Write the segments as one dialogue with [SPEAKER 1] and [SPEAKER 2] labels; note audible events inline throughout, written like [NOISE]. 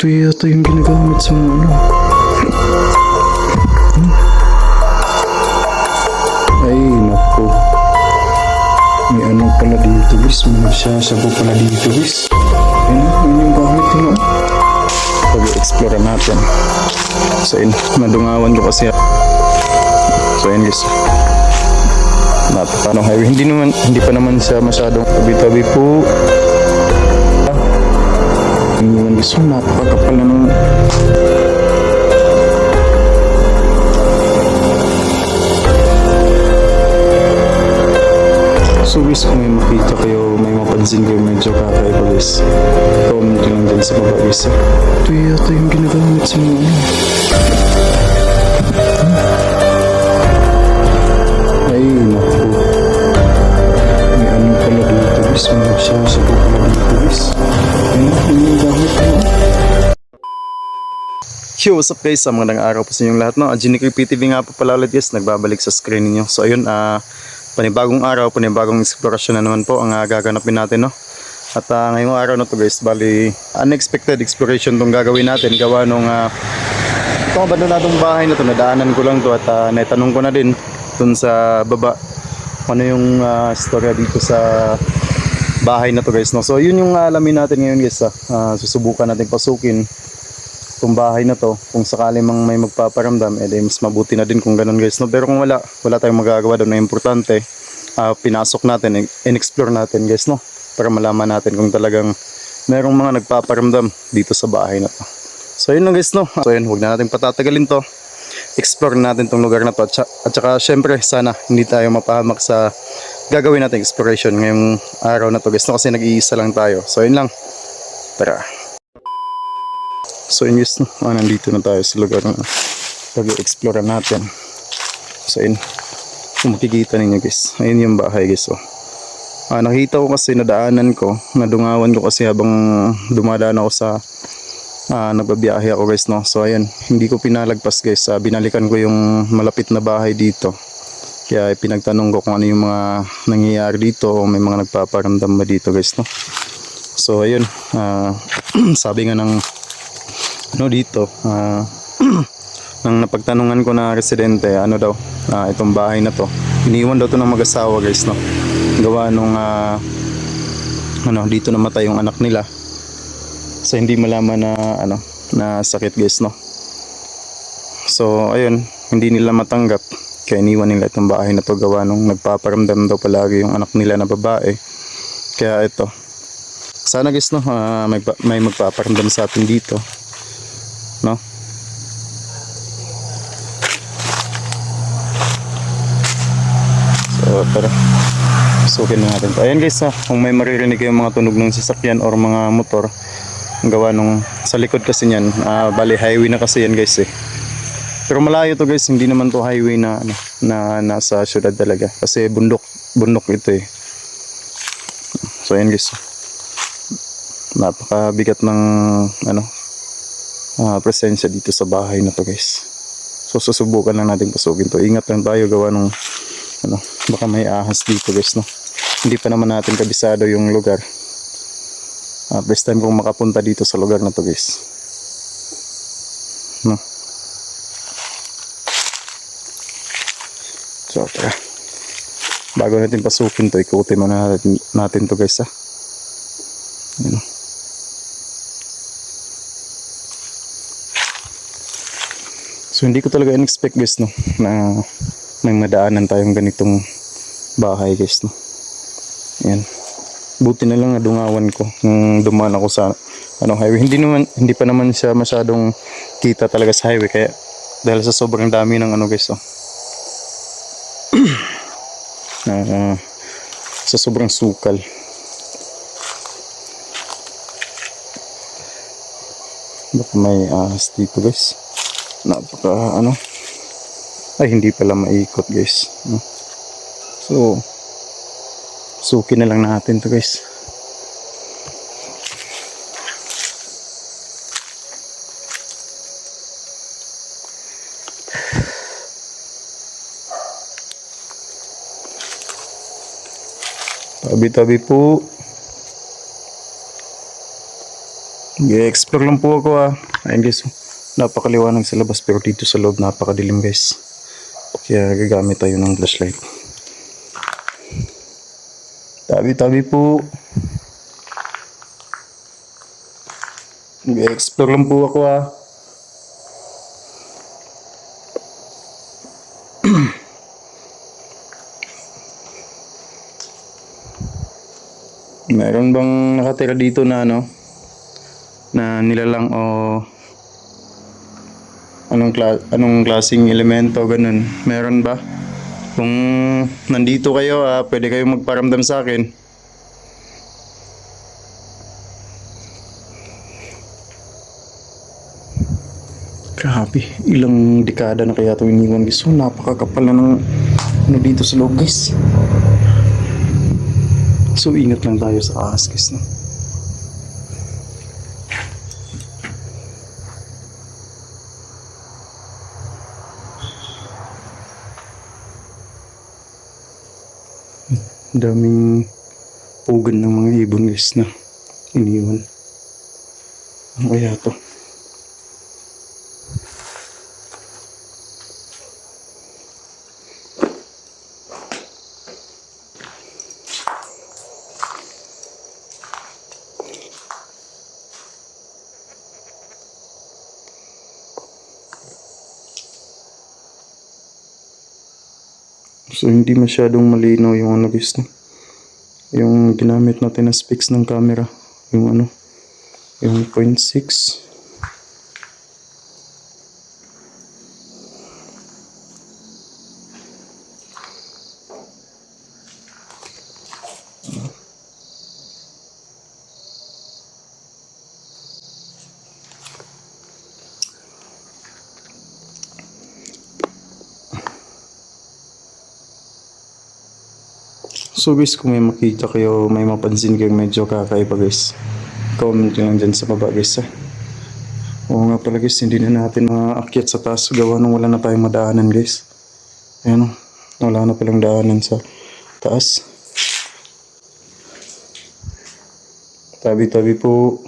[SPEAKER 1] Ito yata yung ginagamit sa mga ano. Hmm? Ay, naku. May ano pala dito, guys. May nagsasabo pala dito, guys. Ayun, yun yung gamit mo. Pag-explore natin. So, yun. Nadungawan ko kasi. So, yun, guys. Napakano highway. Hindi naman, hindi pa naman siya masyadong tabi-tabi po. Hindi naman gusto, napakakapal na nung So guys, kung may makita kayo, may mapansin kayo medyo kakaiba guys. Comment nyo lang dyan sa baba guys. Ito yata yung ginagamit sa mga ano. Ay, naku. May ano pala dito guys. May nagsasago pala dito guys. Yo, what's up guys? Magandang araw po sa inyong lahat. No? Ginic PTV nga po pala ulit guys. Nagbabalik sa screen ninyo. So ayun, ah panibagong araw, panibagong eksplorasyon na naman po ang uh, gaganapin natin. No? At ah, ngayong araw na to guys, bali unexpected exploration tong gagawin natin. Gawa nung uh, itong abandonadong bahay na to, nadaanan ko lang to at uh, naitanong ko na din dun sa baba ano yung ah, storya dito sa bahay na to guys. No? So yun yung alamin natin ngayon guys. Ah, susubukan natin pasukin itong bahay na to kung sakali mang may magpaparamdam eh mas mabuti na din kung ganun guys no? Pero kung wala wala tayong magagawa doon. Na importante ah, pinasok natin in-explore natin guys no? Para malaman natin kung talagang merong mga nagpaparamdam dito sa bahay na to. So yun lang guys no? So yun huwag na natin patatagalin to. Explore natin tong lugar na to. At, at saka syempre sana hindi tayo mapahamak sa gagawin natin exploration ngayong araw na to guys no? Kasi nag-iisa lang tayo. So yun lang. Tara So yun guys, ah, nandito na tayo sa lugar na pag-explore natin. So yun, kung makikita ninyo guys, ayun yung bahay guys. Oh. Ah, nakita ko kasi nadaanan ko, nadungawan ko kasi habang dumadaan ako sa ah, nagbabiyahe ako guys no. So ayun, hindi ko pinalagpas guys. Ah, binalikan ko yung malapit na bahay dito. Kaya pinagtanong ko kung ano yung mga nangyayari dito o may mga nagpaparamdam ba dito guys no. So ayun, ah, [CLEARS THROAT] sabi nga ng ano dito. Ah [CLEARS THROAT] nang napagtanungan ko na residente ano daw ah, itong bahay na to iniwan daw to ng mag-asawa guys no? Gawa nung ah, ano dito namatay yung anak nila. Sa hindi malaman na ano na sakit guys no? So ayun hindi nila matanggap. Kaya iniwan nila itong bahay na to gawa nung nagpaparamdam daw palagi yung anak nila na babae. Kaya ito. Sana guys no ah, may, may magpaparamdam sa atin dito no? So, tara. Sukin na natin. to. Ayan guys, ha, kung may maririnig kayong mga tunog ng sasakyan or mga motor, ang gawa nung sa likod kasi niyan, ah, bali highway na kasi yan guys eh. Pero malayo to guys, hindi naman to highway na ano, na nasa syudad talaga kasi bundok, bundok ito eh. So ayan guys. Napakabigat ng ano, ah, presensya dito sa bahay na to guys. So susubukan lang natin pasukin to. Ingat lang tayo gawa nung ano, baka may ahas dito guys no. Hindi pa naman natin kabisado yung lugar. Ah, best time kung makapunta dito sa lugar na to guys. No. So tara. Bago natin pasukin to, ikutin muna natin, natin to guys ha. Ayan, So hindi ko talaga in-expect guys no na may madaanan tayong ganitong bahay guys no. Ayan. Buti na lang nadungawan ko nung dumaan ako sa ano highway. Hindi naman hindi pa naman siya masyadong kita talaga sa highway kaya dahil sa sobrang dami ng ano guys oh. [CLEARS THROAT] na ah, sa sobrang sukal. Baka may ahas dito guys napaka ano ay hindi pala maikot guys no? so suki na lang natin to guys tabi tabi po I-explore lang po ako ah. Ayun guys. Napakaliwanag sa labas pero dito sa loob napakadilim guys. Kaya gagamit tayo ng flashlight. Tabi-tabi po. I-explore lang po ako ah. [CLEARS THROAT] Meron bang nakatira dito na ano? Na nilalang o anong kla- anong klaseng elemento ganun? Meron ba? Kung nandito kayo, ah, pwede kayong magparamdam sa akin. Grabe, ilang dekada na kaya ito iniwan guys. So, napakakapal na ng ano dito sa loob guys. So, ingat lang tayo sa ahas guys. No? Daming pugan ng mga ibon guys na iniwan. Ano kaya to? So hindi masyadong malinaw yung ano guys? Yung ginamit natin na specs ng camera. Yung ano? Yung 0.6. So guys, kung may makita kayo, may mapansin kayong medyo kakaiba guys. Comment nyo lang dyan sa baba guys ha. Oo nga pala guys, hindi na natin maakyat sa taas gawa nung wala na tayong madaanan guys. Ayan wala na palang daanan sa taas. Tabi-tabi po.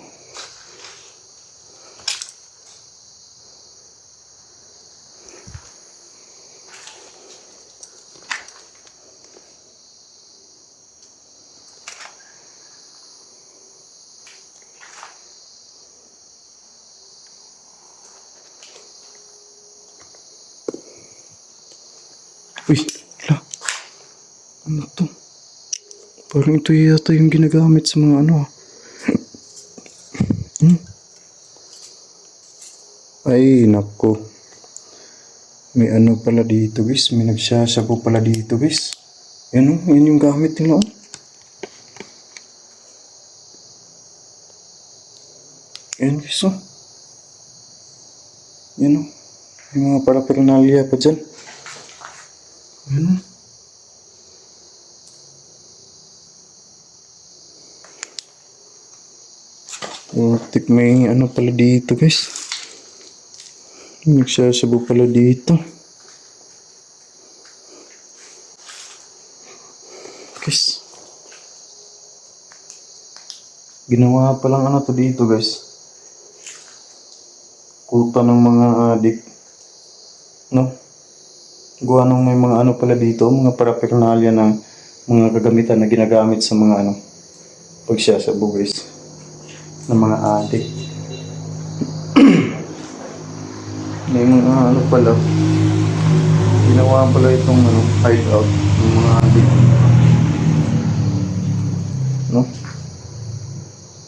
[SPEAKER 1] Uy, la. Ano to? Parang ito yata yung ginagamit sa mga ano ah. [CLEARS THROAT] hmm? Ay, nako. May ano pala dito guys. May nagsasabo pala dito guys. Yan o, yan yung gamit nila oh. Yan guys oh. Yan oh. Yung mga paraphernalia pa dyan. Ano? Putik may ano pala dito guys. Nagsasabo pala dito. Guys. Ginawa palang ano to dito guys. Kuta ng mga adik. No? Gawa nung may mga ano pala dito, mga paraphernalia ng mga kagamitan na ginagamit sa mga ano, pagsasabo guys, ng mga adik. [CLEARS THROAT] may mga ano pala, ginawa pala itong ano, hideout ng mga adik. No?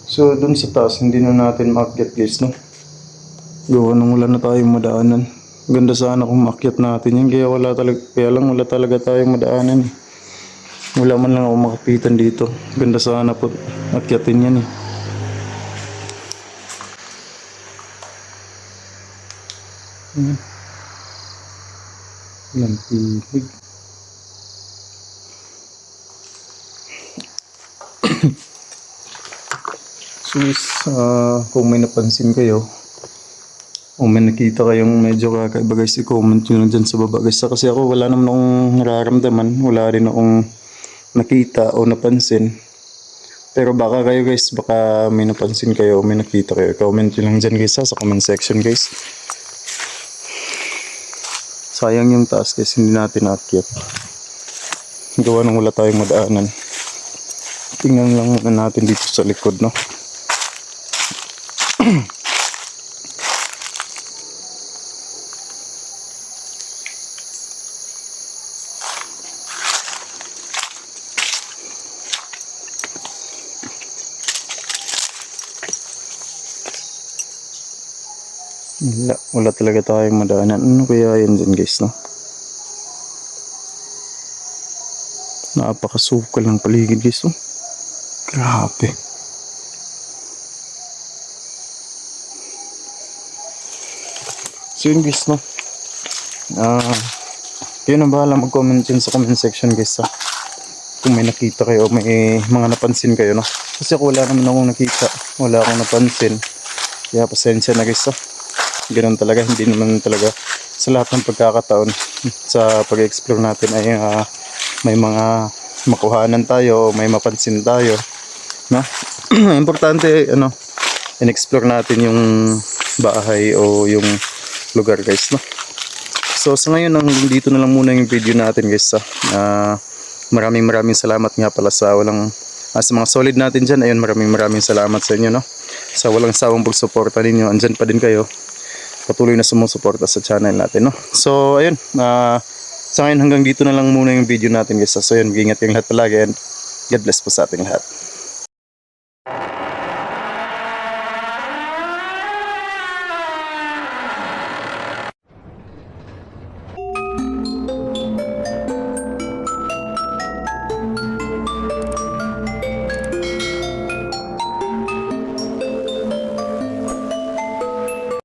[SPEAKER 1] So, dun sa taas, hindi na natin maakyat guys, no? Gawa nung wala na tayong madaanan. Ganda sana kung maakyat natin yan. Kaya wala talaga, kaya lang wala talaga tayong madaanan. eh. Wala man lang ako makapitan dito. Ganda sana po akyatin yan eh. Hmm. Lampig. so, uh, kung may napansin kayo, kung may nakita kayong medyo kakaiba guys, i-comment nyo lang dyan sa baba guys. Kasi ako wala naman akong nararamdaman. Wala rin akong nakita o napansin. Pero baka kayo guys, baka may napansin kayo, may nakita kayo. Comment nyo lang dyan guys ha, sa comment section guys. Sayang yung taas guys, hindi natin naakyat. Gawa nang wala tayong madaanan. Tingnan lang natin dito sa likod, no? [CLEARS THROAT] Wala, wala talaga tayong madaanan. Ano kaya yan dyan guys, no? Napakasukal ng paligid guys, no? Grabe. So yun guys, no? Ah, kayo na bahala mag-comment dyan sa comment section guys, ha? Kung may nakita kayo, may mga napansin kayo, no? Kasi ako wala naman akong nakita, wala akong napansin. Kaya pasensya na guys, ha? Ganun talaga, hindi naman talaga sa lahat ng pagkakataon sa pag-explore natin ay ah, may mga makuhanan tayo, may mapansin tayo. No? [CLEARS THROAT] Importante, ano, in-explore natin yung bahay o yung lugar guys, no? So sa ngayon, ang dito na lang muna yung video natin guys, ha? Ah, maraming maraming salamat nga pala sa walang ah, sa mga solid natin dyan, ayun maraming maraming salamat sa inyo, no? Sa walang sawang pagsuporta ninyo, andyan pa din kayo patuloy na sumusuporta sa channel natin, no? So, ayun, ah, sa ngayon hanggang dito na lang muna yung video natin guys. So, ayun, mag-ingat kayong lahat palagi and God bless po sa ating lahat.